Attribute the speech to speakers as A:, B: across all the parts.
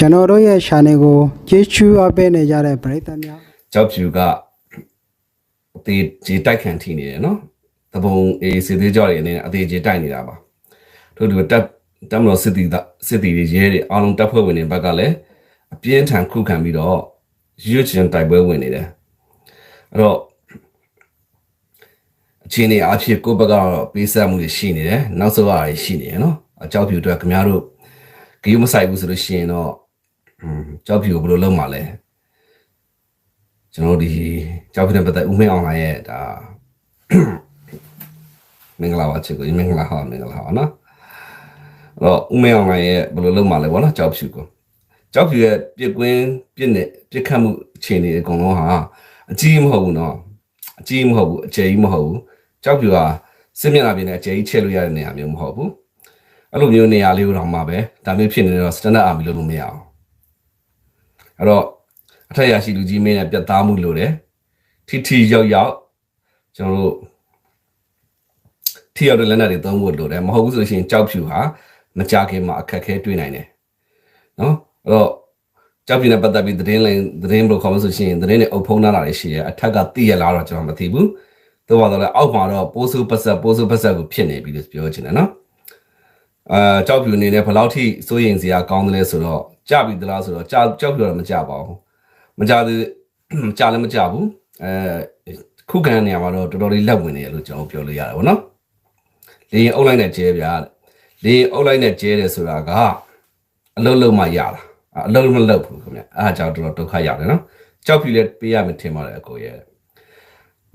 A: ကျွန်တော်တို့ရဲ့ channel ကိုကျေးဇူးအပ်ပေးနေကြတဲ့ပရိသတ်များ
B: ကြောက်ဖြူကအသေးကြီးတိုက်ခံထိနေတယ်နော်တပုံအေးစစ်သေးကြောတွေအနေနဲ့အသေးကြီးတိုက်နေတာပါတို့တို့တက်တက်မလို့စစ်တီစစ်တီတွေရဲတွေအားလုံးတပ်ဖွဲ့ဝင်တွေဘက်ကလည်းအပြင်းထန်ခုခံပြီးတော့ရွတ်ချင်တိုက်ပွဲဝင်နေတယ်အဲ့တော့အခြေအနေအဖြစ်ကိုယ့်ဘက်ကတော့ပေးဆက်မှုတွေရှိနေတယ်နောက်ဆုံးအားတွေရှိနေတယ်နော်အကြောက်ဖြူအတွက်ခင်ဗျားတို့ဂရုမစိုက်ဘူးဆိုလို့ရှိရင်တော့อืม ကြောက်ဖြူကိုဘယ်လိုလုပ်မှာလဲကျွန်တော်တို့ဒီကြောက်ဖြစ်တဲ့ပတ်သက်ဦးမင်းအောင်လာရဲ့ဒါမင်္ဂလာပါချစ်ကိုမင်္ဂလာဟာမင်္ဂလာဟာနော်အဲ့တော့ဦးမင်းအောင်လာရဲ့ဘယ်လိုလုပ်မှာလဲဗောနော်ကြောက်ဖြူကိုကြောက်ဖြူရဲ့ပြစ်ကွင်းပြစ်နေပြစ်ခတ်မှုအခြေအနေအကုန်လုံးဟာအကြီးမဟုတ်ဘူးနော်အကြီးမဟုတ်ဘူးအကျယ်ကြီးမဟုတ်ဘူးကြောက်ဖြူဟာစစ်မျက်နှာပြင်နဲ့အကျယ်ကြီးချက်လို့ရတဲ့နေရာမျိုးမဟုတ်ဘူးအဲ့လိုမျိုးနေရာလေးကိုတော့မှပဲဒါမျိုးဖြစ်နေတော့ standard army လို့လို့မရအောင် အဲ့တော့အထက်ရရှိလူကြီးမင်းနဲ့ပြတ်သားမှုလို့တယ်ထီထီရောက်ရောက်ကျွန်တော်တို့ထီရောက်တဲ့လက်နက်တွေသုံးဖို့လိုတယ်မဟုတ်ဘူးဆိုရှင်ကြောက်ဖြူဟာမကြခင်မှာအခက်ခဲတွေ့နိုင်တယ်နော်အဲ့တော့ကြောက်ဖြူနဲ့ပတ်သက်ပြီးသတင်းလိန်သတင်းဘယ်လိုခေါ်မလဲဆိုရှင်သတင်းတွေအုပ်ဖုံးလာတာတွေရှိတယ်အထက်ကသိရလားတော့ကျွန်တော်မသိဘူးတော့ပါတော့လေအောက်မှာတော့ပိုးဆူပတ်ဆက်ပိုးဆူပတ်ဆက်ကိုဖြစ်နေပြီလို့ပြောချင်တယ်နော်အာကြောက်ဖြူအနေနဲ့ဘယ်လောက်ထိစိုးရင်စရာကောင်းတယ်လဲဆိုတော့ ကြပြီသလားဆိုတော့ကြောက်ကြောက်ဖြူတော့မကြပါဘူးမကြသေးကြာလည်းမကြဘူးအဲခုခံနေရမှာတော့တော်တော်လေးလက်ဝင်နေရလို့ကျွန်တော်ပြောလို့ရတယ်ဗောနော်လေရင်အုပ်လိုက်နဲ့ကျဲဗျာလေရင်အုပ်လိုက်နဲ့ကျဲတယ်ဆိုတာကအလုံးလုံးမှရတာအလုံးမလုံးဘူးခင်ဗျအားကြောင့်တော်တော်ဒုက္ခရောက်တယ်နော်ကြောက်ပြီလဲပေးရမယ်ထင်ပါတယ်အကိုရဲ့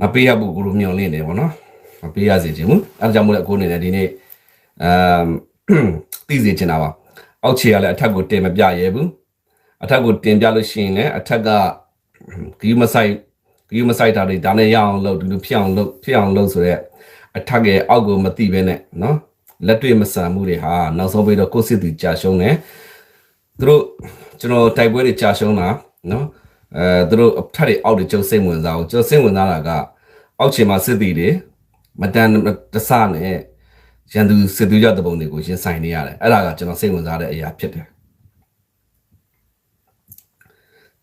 B: မပေးရဘူးကိုလိုမျောလင့်နေဗောနော်မပေးရစေချင်ဘူးအဲဒါကြောင့်မို့လဲအကိုအနေနဲ့ဒီနေ့အမ်သိစေချင်တာပါ အောက်ခြေကလည်းအထက်ကိုတင်မပြရဲဘူးအထက်ကိုတင်ပြလို့ရှိရင်လည်းအထက်ကဂီးမဆိုင်ဂီးမဆိုင်တာတွေဒါနဲ့ရအောင်လုပ်ဒီလိုဖြစ်အောင်လုပ်ဖြစ်အောင်လုပ်ဆိုတော့အထက်ရဲ့အောက်ကိုမတိပဲနဲ့နော်လက်တွေ့မဆန်မှုတွေဟာနောက်ဆုံးပြီးတော့ကိုယ်စစ်သူကြာရှုံးတယ်သူတို့ကျွန်တော်တိုက်ပွဲတွေကြာရှုံးတာနော်အဲသူတို့အထက်တွေအောက်တွေကျုပ်စိတ်ဝင်စားအောင်ကျုပ်စိတ်ဝင်စားတာကအောက်ခြေမှာစစ်တီတွေမတန်တဆနဲ့ ရန်သူစစ်သူကြတဲ့ပုံတွေကိုရင်ဆိုင်နေရတယ်အဲ့ဒါကကျွန်တော်စိတ်ဝင်စားတဲ့အရာဖြစ်တယ်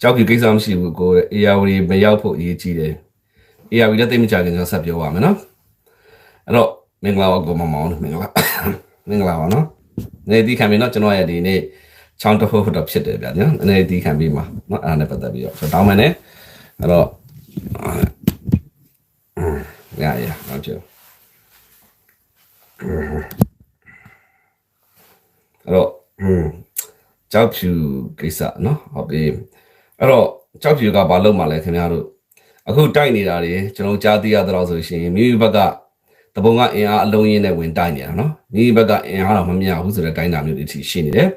B: ကြောက်ကြီးကိစ္စမရှိဘူးကိုအေယာဝတီမရောက်ဖို့အရေးကြီးတယ်အေယာဝတီလည်းသိမကြခင်ကျွန်တော်ဆက်ပြောပါမယ်နော်အဲ့တော့မင်္ဂလာပါကိုမမောင်မင်္ဂလာမင်္ဂလာပါနော်နေဒီခံပြီနော်ကျွန်တော်ရဲ့ဒီနေ့ချောင်းတဖို့ဖို့တော့ဖြစ်တယ်ဗျာနော်နေဒီခံပြီးမှာနော်အဲ့ဒါနဲ့ပတ်သက်ပြီးတော့ကျွန်တော်တောင်းမယ်နဲ့အဲ့တော့ရရဟုတ်ချေ အဲ့တော့ကြောက်ဖြူကိစ္စနော်ဟုတ်ပြီအဲ့တော့ကြောက်ဖြူကဘာလုပ်မှလဲခင်ဗျားတို့အခုတိုက်နေတာတွေကျွန်တော်ကြားသိရတော့ဆိုရှင်မိမိဘက်ကတပုံကအင်အားအလုံးရင်းနဲ့ဝင်တိုက်နေတာနော်မိမိဘက်ကအင်အားတော့မမြဘူးဆိုတဲ့တိုင်းတာမျိုးတွေရှိနေတယ်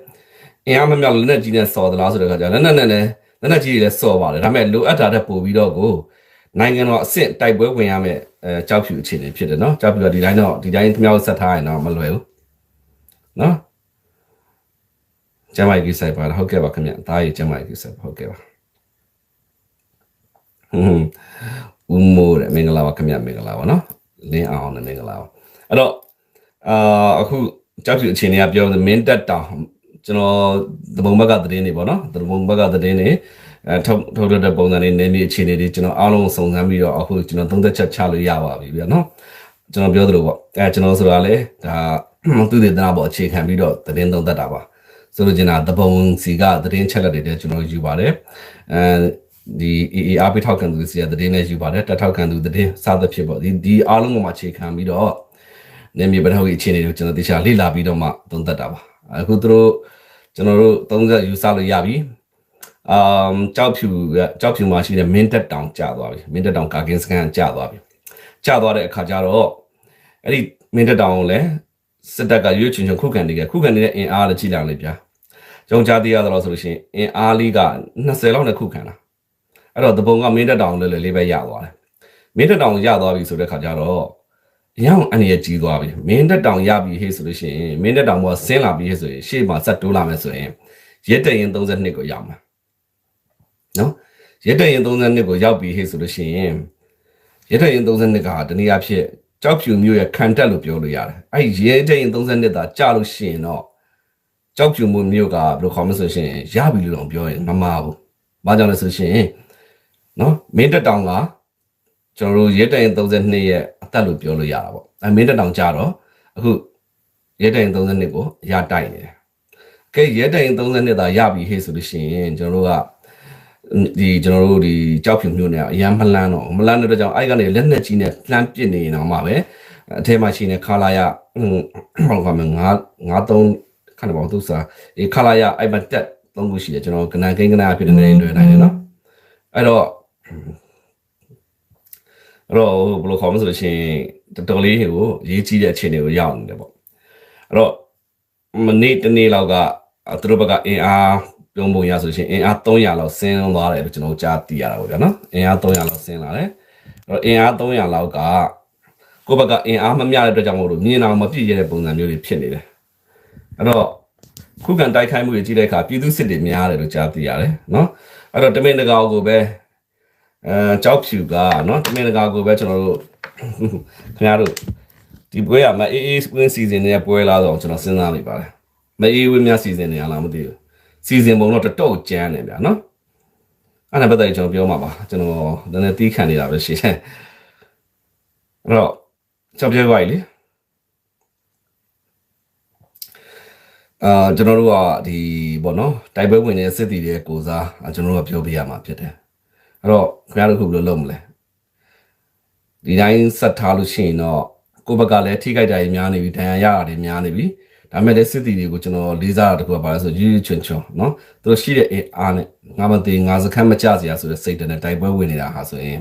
B: အင်အားမမြလက်နဲ့ကြီးနဲ့စော်သလားဆိုတဲ့ခါကျလက်နဲ့နဲ့လည်းလက်နဲ့ကြီးတွေလည်းစော်ပါတယ်ဒါပေမဲ့လိုအပ်တာတဲ့ပို့ပြီးတော့ကိုနိုင်ငံတော်အဆင့်တိုက်ပွဲဝင်ရမယ် အဲကြောက်ဖြူအခြေအနေဖြစ်တယ်နော်ကြောက်ဖြူကဒီတိုင်းတော့ဒီတိုင်းမြောက်ဆက်ထားရင်တော့မလွယ်ဘူးနော်ကျမကြီးစိုက်ပါဟုတ်ကဲ့ပါခင်ဗျဒါကြီးကျမကြီးစိုက်ဟုတ်ကဲ့ပါဟွန်းဦးမိုးတဲ့မင်္ဂလာပါခင်ဗျမင်္ဂလာပါနော်လင်းအောင်နဲ့မင်္ဂလာပါအဲ့တော့အာအခုကြောက်ဖြူအခြေအနေကပြောမင်းတက်တောင်ကျွန်တော်သဘုံဘက်ကသတင်းတွေပေါ့နော်သဘုံဘက်ကသတင်းတွေ အဲထုတ်ထုတ်တဲ့ပုံစံတွေနေမြေအခြေအနေတွေကျွန်တော်အားလုံးစုံစမ်းပြီးတော့အခုကျွန်တော်သုံးသက်ချက်ချလို့ရပါပြီဗျာနော်ကျွန်တော်ပြောသလိုပေါ့အဲကျွန်တော်ဆိုတာလေဒါသူတွေတနာပေါ့အခြေခံပြီးတော့သတင်းသုံးသက်တာပါဆိုလိုချင်တာသဘုံစီကသတင်းချက်လက်တွေတဲ့ကျွန်တော်ယူပါတယ်အဲဒီ AAR ထောက်ခံသူစီကသတင်းနဲ့ယူပါတယ်တက်ထောက်ခံသူသတင်းစသဖြင့်ပေါ့ဒီဒီအားလုံးပေါ်မှာအခြေခံပြီးတော့နေမြေပထဝီအခြေအနေကိုကျွန်တော်တရားလေ့လာပြီးတော့မှသုံးသပ်တာပါအခုသူတို့ကျွန်တော်တို့သုံးသပ်ယူဆလို့ရပြီ အမ်ကြောက်ဖြူကကြောက်ဖြူမှာရှိတဲ့မင်းတက်တောင်ကျသွားပြီမင်းတက်တောင်ကာကင်းစကန်ကျသွားပြီကျသွားတဲ့အခါကျတော့အဲ့ဒီမင်းတက်တောင်ကိုလည်းစစ်တပ်ကရွေးချင်ချင်ခုခံနေကြခုခံနေတဲ့အင်အားလည်းကြည့်လိုက်လေဗျာကြုံကြားသေးရတော့ဆိုလို့ရှိရင်အင်အားလေးက20လောက်နဲ့ခုခံတာအဲ့တော့တပုံကမင်းတက်တောင်လဲလဲလေးပဲရသွားတယ်မင်းတက်တောင်ရသွားပြီဆိုတဲ့ခါကျတော့ရအောင်အနေရကြီးသွားပြီမင်းတက်တောင်ရပြီဟေ့ဆိုလို့ရှိရင်မင်းတက်တောင်ကဆင်းလာပြီဟေ့ဆိုရင်ရှေ့မှာဆက်တိုးလာမယ်ဆိုရင်ရက်တရင်32ကိုရောက်မှာ နော်ရက်တရင်32ကိုရောက်ပြီဟေ့ဆိုလို့ရှိရင်ရက်တရင်32ကတနည်းအားဖြင့်ကြောက်ဖြူမျိုးရဲ့ခံတက်လို့ပြောလို့ရတယ်အဲ့ရက်တရင်32သာကြာလို့ရှိရင်တော့ကြောက်ပြူမှုမြို့ကဘယ်လိုခေါ်မလဲဆိုရှင်ရပြီလို့တော့ပြောရင်မမှားဘူး။ဘာကြောင့်လဲဆိုရှင်နော်မင်းတက်တောင်ကကျွန်တော်တို့ရဲတိုင်32ရဲ့အသက်လို့ပြောလို့ရတာပေါ့။အဲမင်းတက်တောင်ကြတော့အခုရဲတိုင်32ကိုရတိုက်နေတယ်။ကဲရဲတိုင်32သာရပြီဟေ့ဆိုလို့ရှိရင်ကျွန်တော်တို့က ဒီကျွန်တော်တို့ဒီကြောက်ဖြူမျိုးနဲ့အရန်မလန်းတော့မလန်းတဲ့အတွက်ကြောင့်အဲ့ကနေလက်နဲ့ကြီးနဲ့လှမ်းပစ်နေရင်တော့မှပဲအထဲမှာရှိနေခါလာရဟိုဘာလို့ခေါ်မလဲ9 93ခဏပေါ့သူစားဒီခါလာရအဲ့မှာတက်သုံးခုရှိတယ်ကျွန်တော်ကနန်ကိန်းကနာဖြစ်နေတယ်လွယ်နိုင်တယ်နော်အဲ့တော့အဲ့တော့ဘယ်လိုခေါ်မလဲဆိုလို့ရှိရင်တော်တော်လေးကိုရေးကြီးတဲ့အခြေအနေကိုရောက်နေတယ်ပေါ့အဲ့တော့မနေ့တနေ့လောက်ကသူတို့ဘက်ကအင်အား ပြုံးပုံရဆိုလို့ရှိရင်အင်အား300လောက်ဆင်းသွားတယ်လို့ကျွန်တော်ကြားသိရတာပေါ့ဗျာနော်အင်အား300လောက်ဆင်းလာတယ်အဲ့တော့အင်အား300လောက်ကကိုယ့်ဘက်ကအင်အားမမျှတဲ့အတွက်ကြောင့်မို့လို့မြင်အောင်မပြည့်ရတဲ့ပုံစံမျိုးတွေဖြစ်နေတယ်အဲ့တော့ခုခံတိုက်ခိုက်မှုတွေကြီးတဲ့အခါပြည်သူစစ်တွေများတယ်လို့ကြားသိရတယ်နော်အဲ့တော့တမင်တကာကိုပဲအဲကြောက်ဖြူကနော်တမင်တကာကိုပဲကျွန်တော်တို့ခင်ဗျားတို့ဒီပွဲကမအေးအေးဝင်းစီစဉ်နေတဲ့ပွဲလားတော့ကျွန်တော်စဉ်းစားနေပါတယ်မအေးဝင်းများစီစဉ်နေရလားမသိဘူး စီစဉ်ပုံတော့တတော့ကြမ်းတယ်ဗျာနော်အဲ့ဒါပတ်သက်ကျွန်တော်ပြောမှာပါကျွန်တော်နည်းနည်းတီးခံနေတာပဲရှိတယ်အဲ့တော့ကြောက်ပြဲပါလေအာကျွန်တော်တို့ကဒီပေါ့နော်တိုက်ပွဲဝင်နေတဲ့စစ်တီတွေကိုစားကျွန်တော်တို့ကပြောပြရမှာဖြစ်တယ်အဲ့တော့ခင်ဗျားတို့ခုဘယ်လိုလုပ်မလဲဒီတိုင်းဆက်ထားလို့ရှိရင်တော့ကိုယ့်ဘက်ကလည်းထိခိုက်တာတွေများနေပြီဒဏ်ရာရတာတွေများနေပြီ ဒါပေမဲ့လည်းစစ်တီတွေကိုကျွန်တော်လေးစားတာတခုကပါလဲဆိုရွရွချွန်ချွန်နော်သူတို့ရှိတဲ့အားနဲ့ငါမသိငါစခန်းမကြစရာဆိုတဲ့စိတ်နဲ့တိုက်ပွဲဝင်နေတာဟာဆိုရင်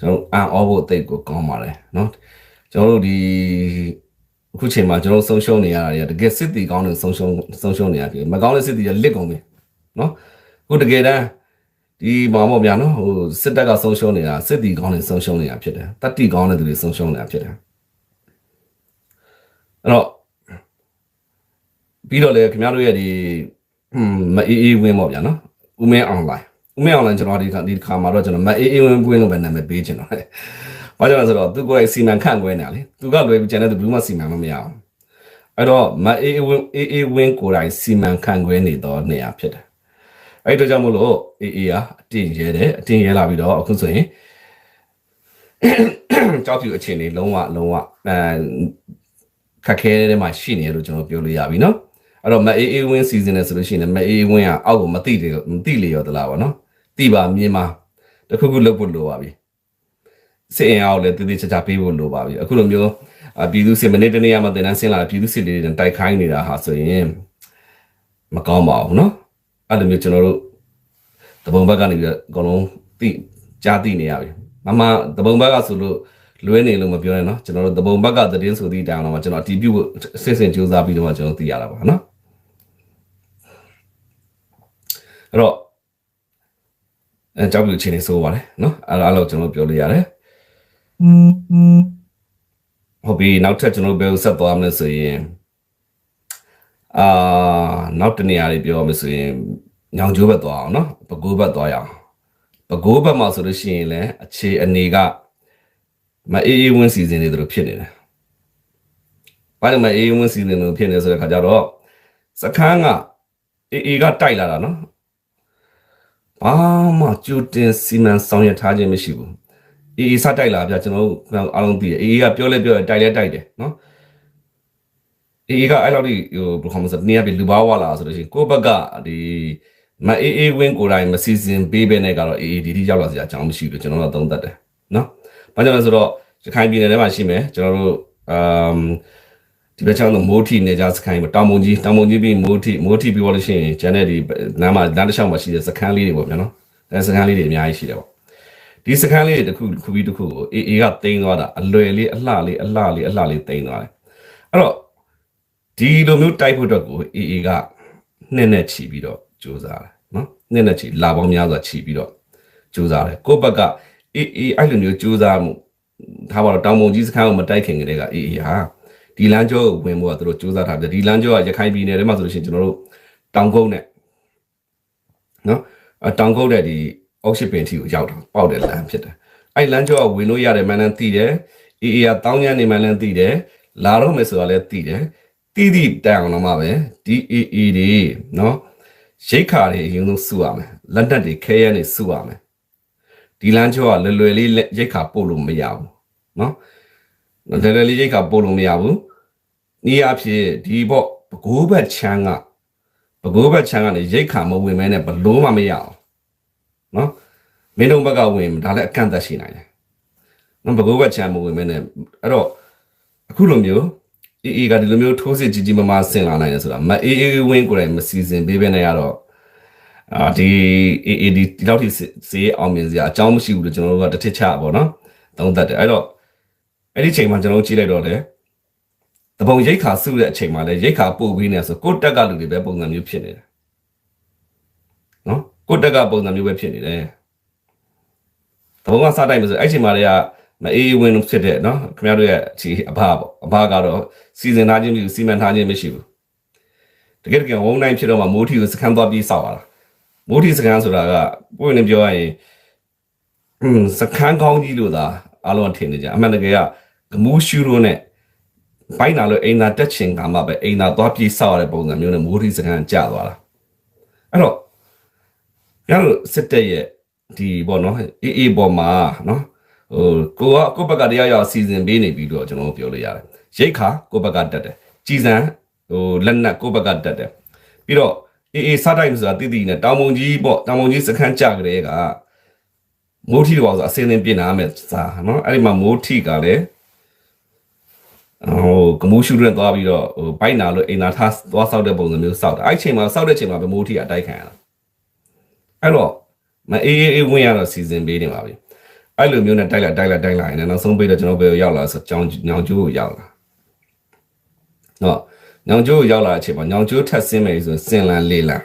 B: ကျွန်တော်အန်အောဖို့အသိကိုကောင်းပါတယ်နော်ကျွန်တော်တို့ဒီအခုချိန်မှာကျွန်တော်ဆုံးရှုံးနေရတာတွေကတကယ်စစ်တီကောင်းတဲ့ဆုံးရှုံးဆုံးရှုံးနေရတယ်မကောင်းတဲ့စစ်တီကလစ်ကုန်ပြီနော်အခုတကယ်တမ်းဒီမောင်မောဗျာနော်ဟိုစစ်တပ်ကဆုံးရှုံးနေတာစစ်တီကောင်းတဲ့ဆုံးရှုံးနေတာဖြစ်တယ်တတိကောင်းတဲ့သူတွေဆုံးရှုံးနေတာဖြစ်တယ်အဲ့တော့ ပြီးတော့လေခင်ဗျားတို့ရဲ့ဒီဟွန်းမအေးအေးဝင်းပေါ့ဗျာနော်ဦးမင်းအွန်လိုင်းဦးမင်းအွန်လိုင်းကျွန်တော်ဒီခါဒီခါမှာတော့ကျွန်တော်မအေးအေးဝင်းဝင်းလို့ပဲနာမည်ပေးချင်တော့တယ်။ဘာကြောင့်လဲဆိုတော့သူကိုယ်စီမံခန့်ခွဲနေတာလေ။သူကလွယ်ပြီးကျန်တဲ့သူဘယ်မှစီမံမမရအောင်။အဲ့တော့မအေးအေးဝင်းအေးအေးဝင်းကိုယ်တိုင်စီမံခန့်ခွဲနေတော့နေရဖြစ်တယ်။အဲ့တို့ကြောင့်မို့လို့အေးအေးကအတင်ရဲတယ်အတင်ရဲလာပြီးတော့အခုဆိုရင်ကြောက်ဖြူအခြေအနေလုံးဝလုံးဝအဲခက်ခဲတဲ့မှာရှိနေတယ်လို့ကျွန်တော်ပြောလို့ရပြီနော် အဲ့တော့မအေးအေးဝင်းစီစဉ်နေဆိုလို့ရှိရင်မအေးဝင်းကအောက်ကိုမသိတယ်မသိလေရောသလားဗောနော်သိပါမြင်ပါတခုခုလုပ်ဖို့လိုပါပြီစင်အောင်လည်းတည်တည်ချာချာပေးဖို့လိုပါပြီအခုလိုမျိုးပြည်သူစစ်မနေ့တနေ့မှတင်တန်းဆင်းလာပြည်သူစစ်လေးတွေတိုက်ခိုင်းနေတာဟာဆိုရင်မကောင်းပါဘူးနော်အဲ့လိုမျိုးကျွန်တော်တို့တပုံဘက်ကနေပြီးအကုန်လုံးသိကြားသိနေရပြီမမတပုံဘက်ကဆိုလို့လွဲနေလို့မပြောနဲ့နော်ကျွန်တော်တို့တပုံဘက်ကသတင်းဆိုသည့်တိုင်အောင်တော့ကျွန်တော်အတီးပြုတ်စစ်စင်စူးစမ်းပြီးတော့ကျွန်တော်သိရတာပါနော် အဲ့တော့အဲကြောက်ပြချင်းနေဆိုပါတယ်နော်အဲ့ဒါတော့ကျွန်တော်ပြောလို့ရတယ်ဟုတ်ပြီနောက်ထပ်ကျွန်တော်ဘယ်ကိုဆက်သွားမလဲဆိုရင်အာနောက်တနေရာလေးပြောမယ်ဆိုရင်ညောင်ကျိုးဘက်သွားအောင်နော်ပကိုးဘက်သွားရအောင်ပကိုးဘက်မှာဆိုလို့ရှိရင်လည်းအခြေအနေကမအေးအေးဝင်းစီစဉ်နေတယ်လို့ဖြစ်နေတယ်။ဘာလို့မအေးအေးဝင်းစီစဉ်နေလို့ဖြစ်နေဆိုတဲ့ခါကျတော့စခန်းကအေးအေးကတိုက်လာတာနော်။ ဘာမှကြိုတင်စီမံဆောင်ရွက်ထားခြင်းမရှိဘူး။အေးအေးစတိုက်လာပြကျွန်တော်တို့အားလုံးသိတယ်။အေးအေးကပြောလဲပြောတယ်တိုက်လဲတိုက်တယ်နော်။အေးအေးကအဲ့လောက်ဒီဟိုဘယ်လိုခေါ်မလဲနေရာပြလူဘာဝလာဆိုလို့ရှိရင်ကိုယ့်ဘက်ကဒီမအေးအေးဝင်းကိုယ်တိုင်မစီစဉ်ပေးဘဲနဲ့ကတော့အေးအေးဒီဒီရောက်လာစရာအကြောင်းမရှိဘူးကျွန်တော်တို့သုံးသပ်တယ်နော်။ဘာကြောင့်လဲဆိုတော့ရခိုင်ပြည်နယ်ထဲမှာရှိမယ်ကျွန်တော်တို့အမ် ဒီဘက်ချောင်းတော့မိုးထီနေကြစခိုင်းတောင်မုံကြီးတောင်မုံကြီးပြီးမိုးထီမိုးထီပြီးတော့လို့ရှိရင်ကျန်တဲ့ဒီနားမှာလမ်းတစ်လျှောက်မှာရှိတဲ့စခန်းလေးတွေပေါ့ဗျာနော်အဲစခန်းလေးတွေအများကြီးရှိတယ်ပေါ့ဒီစခန်းလေးတွေတစ်ခုခုပြီးတစ်ခုကိုအေအေကတိန်းသွားတာအလွယ်လေးအလှလေးအလှလေးအလှလေးတိန်းသွားတယ်အဲ့တော့ဒီလိုမျိုးတိုက်ဖို့အတွက်ကိုအေအေကနှစ်နဲ့ချီပြီးတော့ကြိုးစားတယ်နော်နှစ်နဲ့ချီလာပေါင်းများစွာချီပြီးတော့ကြိုးစားတယ်ကိုယ့်ဘက်ကအေအေအဲ့လိုမျိုးကြိုးစားမှုထားပါတော့တောင်ပုံကြီးစခန်းကိုမတိုက်ခင်ကတည်းကအေးအေးဟာ ဒီလမ်းကျောကိုဝင်ဖို့ကသူတို့စူးစမ်းထားတယ်ဒီလမ်းကျောကရခိုင်ပြည်နယ်ထဲမှာဆိုလို့ရှိရင်ကျွန်တော်တို့တောင်ကုန်းနဲ့နော်အတောင်ကုန်းတဲ့ဒီအောက်ရှိပင်ထီကိုရောက်တာပေါက်တဲ့လမ်းဖြစ်တယ်အဲ့လမ်းကျောကဝင်လို့ရတယ်မှန်တယ်သိတယ်အေးအေးကတောင်းညံ့နေမှန်လည်းသိတယ်လာတော့မယ်ဆိုတာလည်းသိတယ်တိတိတန်အောင်တော့မှပဲ DAA တွေနော်ရိတ်ခါတွေအရင်ဆုံးစုရမယ်လက်နက်တွေခဲရဲနေစုရမယ်ဒီလမ်းကျောကလွယ်လွယ်လေးလက်ရိတ်ခါပို့လို့မရဘူးနော် လွယ်လွယ်လေးရိတ်ခါပို့လို့မရဘူးဤအဖြစ်ဒီပေါ့ဘကိုးဘက်ချမ်းကဘကိုးဘက်ချမ်းကနေရိတ်ခါမဝင်မဲနဲ့ဘလို့မှမရအောင်နော်မင်းတို့ဘက်ကဝင်ဒါလည်းအကန့်အသတ်ရှိနိုင်တယ်နော်ဘကိုးဘက်ချမ်းမဝင်မဲနဲ့အဲ့တော့အခုလိုမျိုးအေးအေးကဒီလိုမျိုးထိုးစစ်ကြီးကြီးမားမားဆင်လာနိုင်တယ်ဆိုတာမအေးအေးဝင်းကိုယ်တိုင်မစီစဉ်ပေးဘဲနဲ့ရတော့အာဒီအေးအေးဒီဒီလောက်ထိစေးအောင်မြင်စရာအကြောင်းမရှိဘူးလို့ကျွန်တော်တို့ကတစ်ထစ်ချပါတော့သုံးသပ်တယ်အဲ့တော့ အဲ့ဒီချိန်မှာကျွန်တော်တို့ကြည့်လိုက်တော့လေတပုံရိတ်ခါစုတဲ့အချိန်မှာလေရိတ်ခါပို့ပြီးနေဆိုကိုယ့်တက်ကလူတွေပဲပုံစံမျိုးဖြစ်နေတယ်နော်ကိုယ့်တက်ကပုံစံမျိုးပဲဖြစ်နေတယ်တပုံကစားတိုင်းမဆိုအဲ့ချိန်မှာလေကမအေးဝင်းဖြစ်တဲ့နော်ခင်ဗျားတို့ရဲ့အချီအဘပေါ့အဘကတော့စီစဉ်ထားခြင်းမရှိဘူးစီမံထားခြင်းမရှိဘူးတကယ်တကယ်ဝုန်းတိုင်းဖြစ်တော့မှမိုးထီကိုစကန်သွားပြီးစောက်လာတာမိုးထီစကန်ဆိုတာကပွင့်နေပြောရရင်อืมစကန်ကောင်းကြီးလို့သာအားလုံးထင်နေကြအမှန်တကယ်က ဂမူးရှူရိုနဲ့ဘိုင်းနာလို့အိမ်သာတက်ချင်ကမှပဲအိမ်သာသွားပြီးစောက်ရတဲ့ပုံစံမျိုးနဲ့မိုးထီစကန်ကျသွားတာအဲ့တော့ရလို့စစ်တက်ရဲ့ဒီပေါ့နော်အေးအေးပေါ်မှာနော်ဟိုကိုကကိုယ့်ဘက်ကတရားရောက်စီစဉ်ပေးနေပြီတော့ကျွန်တော်တို့ပြောလို့ရတယ်ရိတ်ခါကိုယ့်ဘက်ကတက်တယ်ကြည်စံဟိုလက်နက်ကိုယ့်ဘက်ကတက်တယ်ပြီးတော့အေးအေးစားတိုင်းဆိုတာတိတိနဲ့တောင်မုံကြီးပေါ့တောင်မုံကြီးစခန်းကြကြတဲ့ကမိုးထီတော့ဆိုအစင်းစင်းပြင်လာမယ်စားနော်အဲ့ဒီမှာမိုးထီကလည်း ဟိုကမူးရှူရက်သွားပြီးတော့ဟိုဘိုက်နာလို့အိမ်သာထားသွားဆောက်တဲ့ပုံစံမျိုးဆောက်တယ်အဲ့ချိန်မှာဆောက်တဲ့ချိန်မှာပဲမိုးထီကအတိုက်ခံရတာအဲ့တော့မအေးအေးဝင်ရတော့စီစဉ်ပေးနေပါပြီအဲ့လိုမျိုးနဲ့တိုက်လိုက်တိုက်လိုက်တိုက်လိုက်နေနောက်ဆုံးပေးတော့ကျွန်တော်ဘယ်ကိုရောက်လာဆိုကြောင်ညောင်ကျိုးကိုရောက်လာနော်ညောင်ကျိုးကိုရောက်လာတဲ့အချိန်မှာညောင်ကျိုးထက်ဆင်းမယ်ဆိုစင်လန်လေးလန်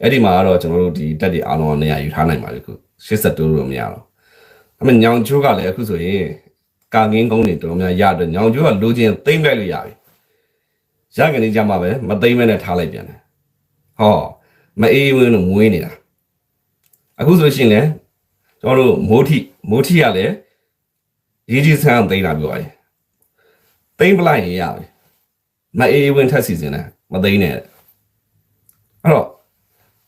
B: အဲ့ဒီမှာကတော့ကျွန်တော်တို့ဒီတက်တွေအားလုံးကနေရာယူထားနိုင်ပါလိမ့်ခု82လို့မရတော့အမေညောင်ကျိုးကလည်းအခုဆိုရင် ကာငင်းကုန်းတွေတော်တော်များရတော့ညောင်ကျိုးကလိုချင်သိမ့်လိုက်လို့ရပြီရကနေကြမှာပဲမသိမ့်မဲနဲ့ထားလိုက်ပြန်တယ်ဟောမအေးဝင်းလို့မွေးနေတာအခုဆိုရှင်လည်းကျွန်တော်တို့မိုးထီမိုးထီကလည်းရေးကြီးဆန်းသိမ့်တာပြောရတယ်သိမ့်ပလိုက်ရင်ရပြီမအေးဝင်းထက်စီစဉ်တယ်မသိမ့်နဲ့အဲ့တော့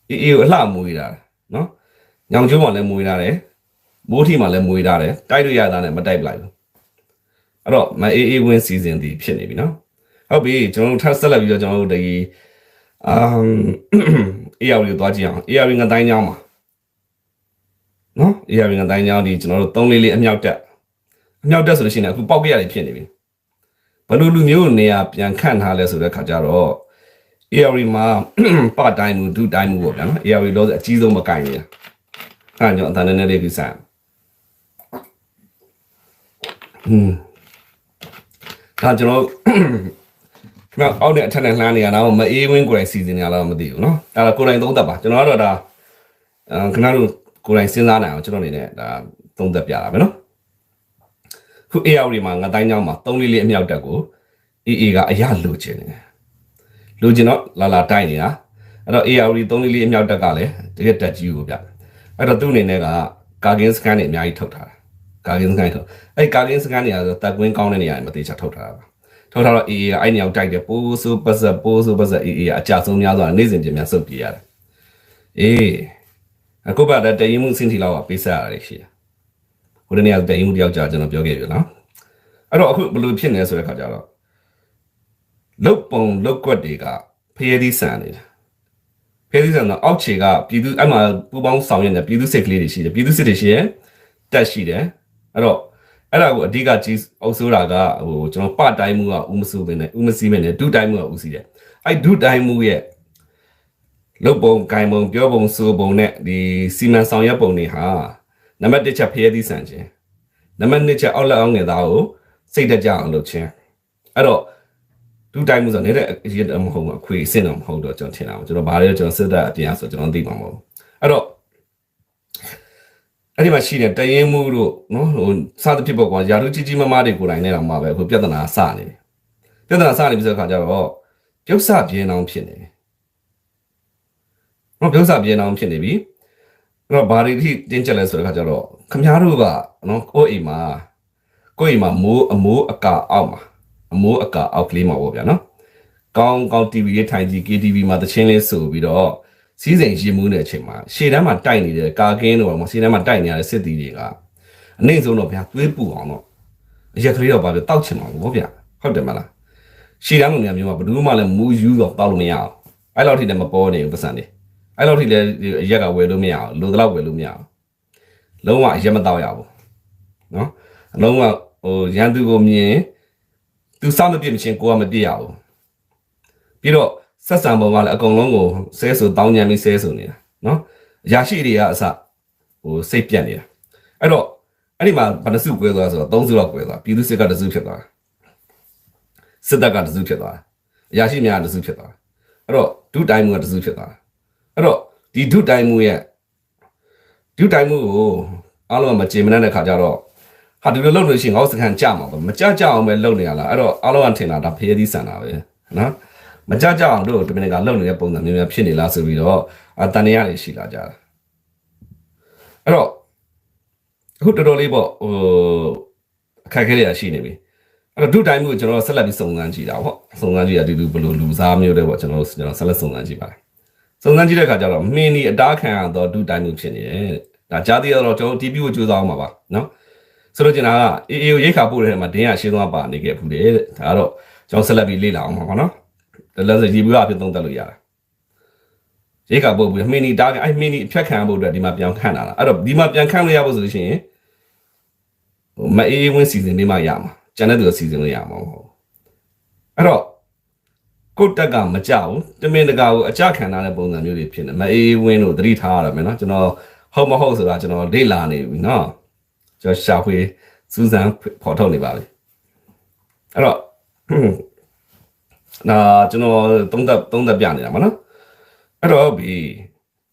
B: အေးအေးကိုအလှမွေးတာနော်ညောင်ကျိုးမှလည်းမွေးတာတယ်မိုးထီမှလည်းမွေးတာတယ်တိုက်လို့ရတာနဲ့မတိုက်ပလိုက်ဘူး အဲ့တော့မအေးအေးဝင်းစီစဉ်တည်ဖြစ်နေပြီနော်ဟုတ်ပြီကျွန်တော်တို့ထပ်ဆက်လက်ပြီးတော့ကျွန်တော်တို့ဒီအမ်အေးရောက်လေးသွားကြည့်အောင်အေးရောက်လေးငတိုင်းကြောင်းပါနော်အေးရောက်လေးငတိုင်းကြောင်းဒီကျွန်တော်တို့သုံးလေးလေးအမြောက်တက်အမြောက်တက်ဆိုလို့ရှိရင်အခုပေါက်ပြရတယ်ဖြစ်နေပြီဘယ်လိုလူမျိုးနေရာပြန်ခန့်ထားလဲဆိုတဲ့ခါကျတော့ ARI မှာပတိုင်းမှုဒုတိုင်းမှုပေါ့ဗျာနော် ARI လို့အကြီးဆုံးမကင်နေတာအဲ့ကြောင့်အတန်နဲ့လေးပြီးစမ်းဟွန်း ဒါကျွန်တော်ခင်ဗျအောက်နဲ့အထက်နဲ့လှမ်းနေရတာမအေးဝင်းကိုယ်တိုင်စီစဉ်ရလားမသိဘူးเนาะအဲ့ဒါကိုယ်တိုင်သုံးသပ်ပါကျွန်တော်ကတော့ဒါအဲခင်ဗျားတို့ကိုယ်တိုင်စဉ်းစားနိုင်အောင်ကျွန်တော်အနေနဲ့ဒါသုံးသပ်ပြတာပဲเนาะခု AR တွေမှာငတိုင်းကြောင်းမှာ3လေးလေးအမြောက်တက်ကို AA ကအရလိုချင်တယ်လိုချင်တော့လာလာတိုက်နေတာအဲ့တော့ AR 3လေးလေးအမြောက်တက်ကလည်းတကယ်တက်ကြီးကိုဗျအဲ့တော့သူ့အနေနဲ့ကကာကင်းစကန်တွေအများကြီးထုတ်ထားတာ ကာကင်းစကန်ထုတ်အဲ့ကာကင်းစကန်တွေကတော့တက်ကွင်းကောင်းတဲ့နေရာတွေမသေးချာထုတ်ထားတာပါထုတ်ထားတော့ AA ကအဲ့နေရာကိုတိုက်တယ်ပိုးဆိုးပတ်ဆက်ပိုးဆိုးပတ်ဆက် AA ကအကြဆုံးများစွာနေ့စဉ်ပြင်ပြန်ဆုတ်ပြေးရတယ်အေးအခုပါတဲ့တရင်မှုစင်တီလောက်ကပေးဆက်ရတယ်ရှိတယ်ဟိုတနေ့ကတရင်မှုတယောက်ကြာကျွန်တော်ပြောခဲ့ပြီနော်အဲ့တော့အခုဘယ်လိုဖြစ်နေလဲဆိုတဲ့ခါကျတော့လုတ်ပုံလုတ်ကွက်တွေကဖျဲသီးဆန်နေတယ်ဖျဲသီးဆန်တော့အောက်ခြေကပြည်သူအဲ့မှာပူပေါင်းဆောင်ရွက်နေပြည်သူစစ်ကလေးတွေရှိတယ်ပြည်သူစစ်တွေရှိတယ်တက်ရှိတယ် အဲ့တော့အဲ့ဒါကိုအဓိကကြီးအုပ်စိုးတာကဟိုကျွန်တော်ပတိုင်းမှုကဦးမစုပင်နဲ့ဦးမစီမင်းနဲ့ဒုတိုင်းမှုကဦးစီတယ်အဲ့ဒုတိုင်းမှုရဲ့လုတ်ပုံဂိုင်ပုံပြောပုံဆိုပုံနဲ့ဒီစီမံဆောင်ရွက်ပုံတွေဟာနံပါတ်1ချက်ဖျဲသီးဆန်ခြင်းနံပါတ်2ချက်အောက်လက်အောက်ငယ်သားကိုစိတ်တကြအောင်လုပ်ခြင်းအဲ့တော့ဒုတိုင်းမှုဆိုနေတဲ့အရေးမဟုတ်ဘူးအခွေအဆင့်တော့မဟုတ်တော့ကျွန်တော်ထင်တာပါကျွန်တော်ဘာလဲကျွန်တော်စစ်တပ်အပြင်ဆိုကျွန်တော်သိမှာမဟုတ်ဘူးအဲ့တော့ အဲ့ဒီမှာရှိတဲ့တရင်မှုတို့နော်ဟိုစသဖြင့်ပေါ့ကွာယာရုကြီးကြီးမမတွေကိုယ်တိုင်နဲ့တော့မှာပဲအခုပြဿနာစနေတယ်ပြဿနာစနေပြီဆိုတဲ့ခါကျတော့ပြုတ်ဆပြင်းအောင်ဖြစ်နေတယ်နော်ပြုတ်ဆပြင်းအောင်ဖြစ်နေပြီအဲ့တော့ဘာတွေထိတင်းကျပ်လဲဆိုတဲ့ခါကျတော့ခမားတို့ကနော်ကိုယ့်အိမ်မှာကိုယ့်အိမ်မှာမိုးအမိုးအကာအောက်မှာအမိုးအကာအောက်ကလေးမှာပေါ့ဗျာနော်ကောင်းကောင်း TV ရေးထိုင်ကြည့် KTV မှာတချင်းလေးဆိုပြီးတော့ စီးစိမ်ရင်မှုတဲ့အချိန်မှာရှေ့တန်းမှာတိုက်နေတဲ့ကာကင်းတို့ကရှေ့တန်းမှာတိုက်နေရတဲ့စစ်သည်တွေကအနှိမ့်ဆုံးတော့ဗျာသွေးပူအောင်တော့အရက်ကလေးတော့ပါပြီးတောက်ချင်မှာဘောဗျာဟုတ်တယ်မလားရှေ့တန်းလူများမျိုးမှာဘယ်သူမှလည်းမူယူတော့တောက်လို့မရအောင်အဲ့လောက်ထိလည်းမပေါ်နေဘူးပတ်စံနေအဲ့လောက်ထိလည်းအရက်ကဝယ်လို့မရအောင်လိုတော့ဝယ်လို့မရအောင်လုံးဝအရက်မတောက်ရဘူးနော်အလုံးဝဟိုရန်သူကိုမြင်သူစောင့်မပြစ်မချင်းကိုကမပြစ်ရဘူးပြီးတော့ ဆက်ဆံပုံကလည်းအကုန်လုံးကိုဆဲဆိုတောင်းညံပြီးဆဲဆိုနေတာနော်အရာရှိတွေကအစဟိုစိတ်ပြတ်နေတာအဲ့တော့အဲ့ဒီမှာဘယ်နှစုကွဲသွားဆိုတော့သုံးစုတော့ကွဲသွားပြည်သူစစ်ကတစ်စုဖြစ်သွားစစ်တပ်ကတစ်စုဖြစ်သွားအရာရှိများကတစ်စုဖြစ်သွားအဲ့တော့ဒုတိုင်းမှုကတစ်စုဖြစ်သွားအဲ့တော့ဒီဒုတိုင်းမှုရဲ့ဒုတိုင်းမှုကိုအားလုံးကမကြေမနက်တဲ့ခါကျတော့ဟာဒီလိုလုပ်လို့ရှိရင်ငေါ့စကန်ကြမှာပဲမကြကြအောင်ပဲလုပ်နေရလားအဲ့တော့အားလုံးကထင်တာဒါဖျဲသီးဆန်တာပဲနော် မကြကြအောင်တို့တမင်ကလုံနေတဲ့ပုံစံမျိုးများဖြစ်နေလားဆိုပြီးတော့အတန်ရရရှိလာကြတာအဲ့တော့အခုတော်တော်လေးပေါ့ဟိုအခက်အခဲတွေရှိနေပြီအဲ့တော့ဒုတိုင်းမျိုးကျွန်တော်ဆက်လက်ပြီးစုံစမ်းကြည့်တာပေါ့စုံစမ်းကြည့်ရတူတူဘယ်လိုလူစားမျိုးတွေပေါ့ကျွန်တော်တို့ကျွန်တော်ဆက်လက်စုံစမ်းကြည့်ပါတယ်စုံစမ်းကြည့်တဲ့အခါကျတော့မင်းဒီအတားခံရတော့ဒုတိုင်းမျိုးဖြစ်နေတယ်ဒါကြားသေးတော့ကျွန်တော် TP ကိုကြိုးစားအောင်ပါပါနော်ဆိုတော့ကျွန်တော်ကအေးအေးကိုရိတ်ခါပို့တဲ့ထဲမှာဒင်းရရှင်းသွားပါနေခဲ့ဘူးလေတဲ့ဒါကတော့ကျွန်တော်ဆက်လက်ပြီးလေ့လာအောင်ပါပါနော်တ လန်းစရေဘူးအဖြစ်သုံးသပ်လို့ရတယ်ရိတ်ကပုတ်ပြီးမင်းနီတားအဲ့မင်းနီအဖြတ်ခံဖို့အတွက်ဒီမှာပြန်ခန့်တာလားအဲ့တော့ဒီမှာပြန်ခန့်လို့ရဖို့ဆိုလို့ရှိရင်ဟိုမအေးဝင်းစီစဉ်လေးမှရမှာကျန်တဲ့သူကစီစဉ်လို့ရမှာမဟုတ်အဲ့တော့ကိုတက်ကမကြောက်တမင်တကာကိုအကြခံထားတဲ့ပုံစံမျိုးတွေဖြစ်နေမအေးဝင်းတို့သတိထားရမယ်နော်ကျွန်တော်ဟုတ်မဟုတ်ဆိုတာကျွန်တော်လေ့လာနေပြီနော်ကျွန်တော်ရှာဖွေစူးစမ်းဖော်ထုတ်နေပါပြီအဲ့တော့ နာကျွန်တော်သုံးသက်သုံးသက်ပြနေတာမနော်အဲ့တော့ဒီ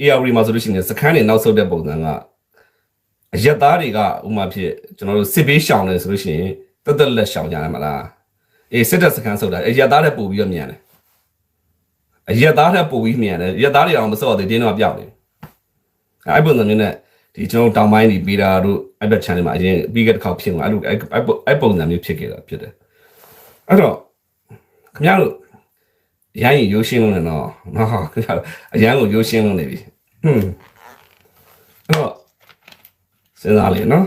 B: AR မှာဆိုလို့ရှိရင်စခန်းတွေနောက်ဆုတ်တဲ့ပုံစံကအရက်သားတွေကဥမာဖြစ်ကျွန်တော်တို့စစ်ဘေးရှောင်တယ်ဆိုလို့ရှိရင်တက်တက်လက်ရှောင်ကြတယ်မလားအေးစစ်တပ်စခန်းဆုတ်တာအရက်သားတွေပို့ပြီးတော့မြန်တယ်အရက်သားတွေပို့ပြီးမြန်တယ်ရက်သားတွေအောင်မစော့သေးတင်းတော့ပြောက်နေအဲ့ပုံစံမျိုးနဲ့ဒီကျွန်တော်တောင်ပိုင်းဒီပီတာတို့အဲ့ဘက် channel မှာအရင်ပြီးခဲ့တဲ့ခေါက်ဖြစ်မှာအဲ့လိုအဲ့အဲ့ပုံစံမျိုးဖြစ်ခဲ့တာဖြစ်တယ်အဲ့တော့ခင်ဗျားတို့ အရန်ရိုးရှင်းလုံးနေတော့နော်ခင်ဗျားတို့အရန်ကိုရိုးရှင်းလုံးနေပြီဟွန်းအဲ့တော့စဉ်းစားလေနော်